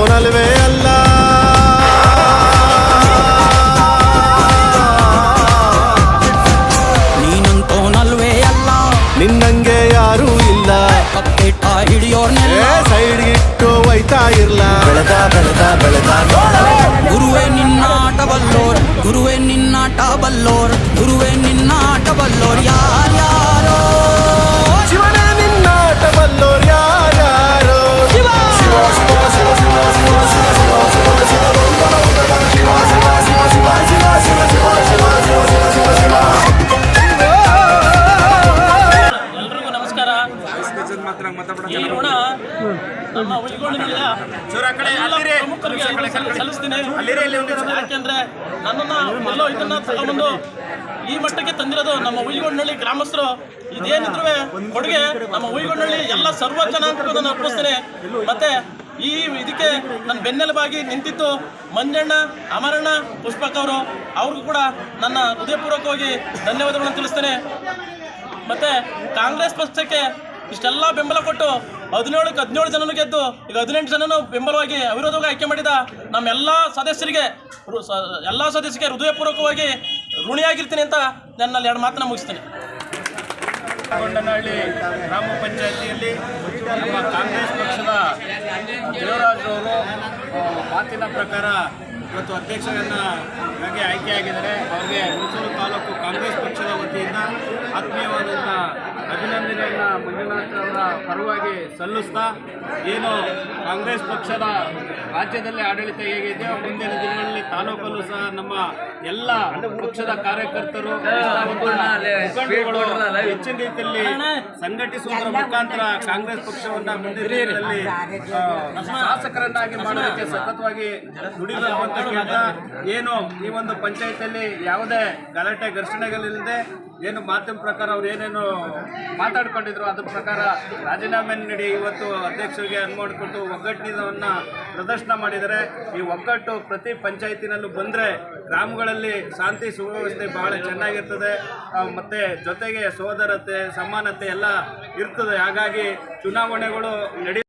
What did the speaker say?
போல் அல்வே அல்லா ನೀನಂಗ್ ತೋನಲ್ವೇ ಅಲ್ಲ ನಿನ್ನಂಗೆ ಯಾರೂ ಇಲ್ಲ ಕಪ್ಪೆಟ್ಟ ಹಿಡಿಯೋರ್ನೇ ಸೈಡ್ಗಿಟ್ಟು ಒಯ್ತಾ ಇರ್ಲ ಬೆಳೆದ ಬೆಳೆದ ಬೆಳೆದ ಗುರುವೇ ನಿನ್ನಾಟ ಬಲ್ಲೋರ್ ಗುರುವೇ ನಿನ್ನಾಟ ಬಲ್ಲೋರ್ ಗುರುವೇ ನಿನ್ನಾಟ ಬಲ್ಲೋರ್ ಯಾರ್ಯಾರ ಸಲ್ಲಿಸ್ತೀನಿ. ಯಾಕೆಂದ್ರೆ ನನ್ನನ್ನ ಎಲ್ಲೋ ಇದನ್ನ ತಗೊಂಡ್ಬಂದು ಈ ಮಟ್ಟಕ್ಕೆ ತಂದಿರೋದು ನಮ್ಮ ಉಯ್ಗೊಂಡಳ್ಳಿ ಗ್ರಾಮಸ್ಥರು. ಇದೇನಿದ್ರು ಕೊಡುಗೆ ನಮ್ಮ ಉಯ್ಗೊಂಡಳ್ಳಿ ಎಲ್ಲ ಸರ್ವ ಜನಾಂಗಕ್ಕೂ ನಾನು ಅರ್ಪಿಸ್ತೇನೆ. ಮತ್ತೆ ಈ ಇದಕ್ಕೆ ನನ್ನ ಬೆನ್ನೆಲುಬಾಗಿ ನಿಂತಿತ್ತು ಮಂಜಣ್ಣ ಅಮರಣ್ಣ ಪುಷ್ಪಕ್ ಅವರು. ಅವ್ರಿಗೂ ಕೂಡ ನನ್ನ ಹೃದಯಪೂರ್ವಕವಾಗಿ ಧನ್ಯವಾದಗಳನ್ನು ತಿಳಿಸ್ತೇನೆ. ಮತ್ತೆ ಕಾಂಗ್ರೆಸ್ ಪಕ್ಷಕ್ಕೆ ಇಷ್ಟೆಲ್ಲ ಬೆಂಬಲ ಕೊಟ್ಟು ಹದಿನೇಳಕ್ಕೆ ಹದಿನೇಳು ಜನನು ಗೆದ್ದು ಈಗ ಹದಿನೆಂಟು ಜನನು ಬೆಂಬಲವಾಗಿ ಅವಿರೋಧವಾಗಿ ಆಯ್ಕೆ ಮಾಡಿದ ನಮ್ಮೆಲ್ಲ ಸದಸ್ಯರಿಗೆ ಎಲ್ಲ ಸದಸ್ಯರಿಗೆ ಹೃದಯಪೂರ್ವಕವಾಗಿ ಋಣಿಯಾಗಿರ್ತೀನಿ ಅಂತ ನನ್ನಲ್ಲಿ ಎರಡು ಮಾತನ್ನ ಮುಗಿಸ್ತೇನೆ. ಗೊಂಡನಹಳ್ಳಿ ಗ್ರಾಮ ಪಂಚಾಯತಿಯಲ್ಲಿ ನಮ್ಮ ಕಾಂಗ್ರೆಸ್ ಪಕ್ಷದ ದೇವರಾಜ್ ಅವರು ಆ, ಮಾತಿನ ಪ್ರಕಾರ ಇವತ್ತು ಅಧ್ಯಕ್ಷರನ್ನಾಗಿ ಆಯ್ಕೆಯಾಗಿದ್ದಾರೆ. ಅವರಿಗೆ ಹುಣಸೂರು ತಾಲೂಕು ಕಾಂಗ್ರೆಸ್ ಪಕ್ಷದ ವತಿಯಿಂದ ಆತ್ಮೀಯವಾದಂಥ ಅಭಿನಂದನೆಯನ್ನ ಮಂಜುನಾಥ್ ಅವರ ಪರವಾಗಿ ಸಲ್ಲಿಸ್ತಾ ಏನು ಕಾಂಗ್ರೆಸ್ ಪಕ್ಷದ ರಾಜ್ಯದಲ್ಲಿ ಆಡಳಿತ ಹೇಗಿದೆಯೋ ಮುಂದಿನ ದಿನಗಳಲ್ಲಿ ತಾಲೂಕಲ್ಲೂ ಸಹ ನಮ್ಮ ಎಲ್ಲ ಪಕ್ಷದ ಕಾರ್ಯಕರ್ತರು ಹೆಚ್ಚಿನ ರೀತಿಯಲ್ಲಿ ಸಂಘಟಿಸುವುದರ ಮುಖಾಂತರ ಕಾಂಗ್ರೆಸ್ ಪಕ್ಷವನ್ನು ಮುಂದಿನ ಶಾಸಕರನ್ನಾಗಿ ಮಾಡೋದಕ್ಕೆ ಸತತವಾಗಿ ಕೇಳ್ತಾ ಏನು ಈ ಒಂದು ಪಂಚಾಯತಿಯಲ್ಲಿ ಯಾವುದೇ ಗಲಾಟೆ ಘರ್ಷಣೆಗಳಿಲ್ಲದೆ ಏನು ಮಾತಿನ ಪ್ರಕಾರ ಅವ್ರು ಏನೇನು ಮಾತಾಡ್ಕೊಂಡಿದ್ರು, ಅದ್ರ ಪ್ರಕಾರ ರಾಜೀನಾಮೆ ನೀಡಿ ಇವತ್ತು ಅಧ್ಯಕ್ಷರಿಗೆ ಅನುಮೋದನೆ ಕೊಟ್ಟು ಒಗ್ಗಟ್ಟಿನವನ್ನ ಪ್ರದರ್ಶನ ಮಾಡಿದ್ದಾರೆ. ಈ ಒಗ್ಗಟ್ಟು ಪ್ರತಿ ಪಂಚಾಯತಿನಲ್ಲೂ ಬಂದರೆ ಗ್ರಾಮಗಳಲ್ಲಿ ಶಾಂತಿ ಸುವ್ಯವಸ್ಥೆ ಬಹಳ ಚೆನ್ನಾಗಿರ್ತದೆ. ಮತ್ತೆ ಜೊತೆಗೆ ಸೋದರತೆ ಸಮಾನತೆ ಎಲ್ಲ ಇರ್ತದೆ. ಹಾಗಾಗಿ ಚುನಾವಣೆಗಳು ನಡಿ